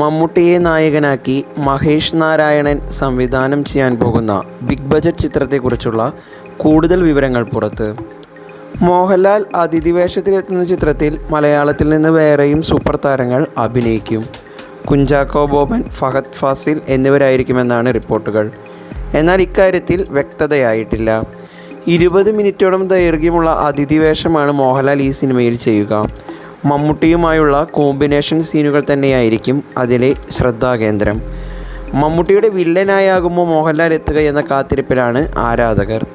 മമ്മൂട്ടിയെ നായകനാക്കി മഹേഷ് നാരായണൻ സംവിധാനം ചെയ്യാൻ പോകുന്ന ബിഗ് ബജറ്റ് ചിത്രത്തെക്കുറിച്ചുള്ള കൂടുതൽ വിവരങ്ങൾ പുറത്ത്. മോഹൻലാൽ അതിഥി വേഷത്തിലെത്തുന്ന ചിത്രത്തിൽ മലയാളത്തിൽ നിന്ന് വേറെയും സൂപ്പർ താരങ്ങൾ അഭിനയിക്കും. കുഞ്ചാക്കോ ബോബൻ ഫഹദ് ഫാസിൽ എന്നിവരായിരിക്കുമെന്നാണ് റിപ്പോർട്ടുകൾ. എന്നാൽ ഇക്കാര്യത്തിൽ വ്യക്തതയായിട്ടില്ല. ഇരുപത് മിനിറ്റോളം ദൈർഘ്യമുള്ള അതിഥി വേഷമാണ് മോഹൻലാൽ ഈ സിനിമയിൽ ചെയ്യുക. മമ്മൂട്ടിയുമായുള്ള കോമ്പിനേഷൻ സീനുകൾ തന്നെയായിരിക്കും അതിലെ ശ്രദ്ധാകേന്ദ്രം. മമ്മൂട്ടിയുടെ വില്ലനായാകുമ്പോൾ മോഹൻലാൽ എത്തുക എന്ന കാത്തിരിപ്പിലാണ് ആരാധകർ.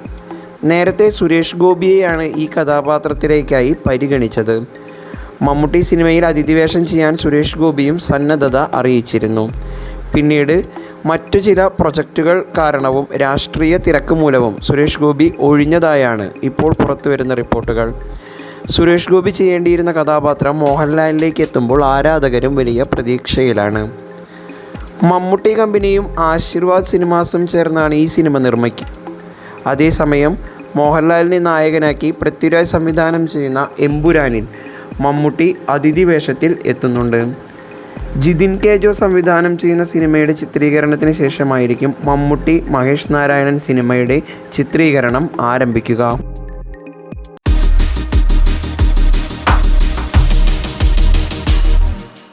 നേരത്തെ സുരേഷ് ഗോപിയെയാണ് ഈ കഥാപാത്രത്തിലേക്കായി പരിഗണിച്ചത്. മമ്മൂട്ടി സിനിമയിൽ അതിഥിവേഷം ചെയ്യാൻ സുരേഷ് ഗോപിയും സന്നദ്ധത അറിയിച്ചിരുന്നു. പിന്നീട് മറ്റു ചില പ്രൊജക്റ്റുകൾ കാരണവും രാഷ്ട്രീയ തിരക്ക് മൂലവും സുരേഷ് ഗോപി ഒഴിഞ്ഞതായാണ് ഇപ്പോൾ പുറത്തുവരുന്ന റിപ്പോർട്ടുകൾ. സുരേഷ് ഗോപി ചെയ്യേണ്ടിയിരുന്ന കഥാപാത്രം മോഹൻലാലിലേക്ക് എത്തുമ്പോൾ ആരാധകരും വലിയ പ്രതീക്ഷയിലാണ്. മമ്മൂട്ടി കമ്പനിയും ആശീർവാദ് സിനിമാസും ചേർന്നാണ് ഈ സിനിമ നിർമ്മിക്കുക അതേസമയം മോഹൻലാലിനെ നായകനാക്കി പൃഥ്വിരാജ് സംവിധാനം ചെയ്യുന്ന എമ്പുരാനിൽ മമ്മൂട്ടി അതിഥി വേഷത്തിൽ എത്തുന്നുണ്ട്. ജിതിൻ കെ ജോ സംവിധാനം ചെയ്യുന്ന സിനിമയുടെ ചിത്രീകരണത്തിന് ശേഷമായിരിക്കും മമ്മൂട്ടി മഹേഷ് നാരായണൻ സിനിമയുടെ ചിത്രീകരണം ആരംഭിക്കുക.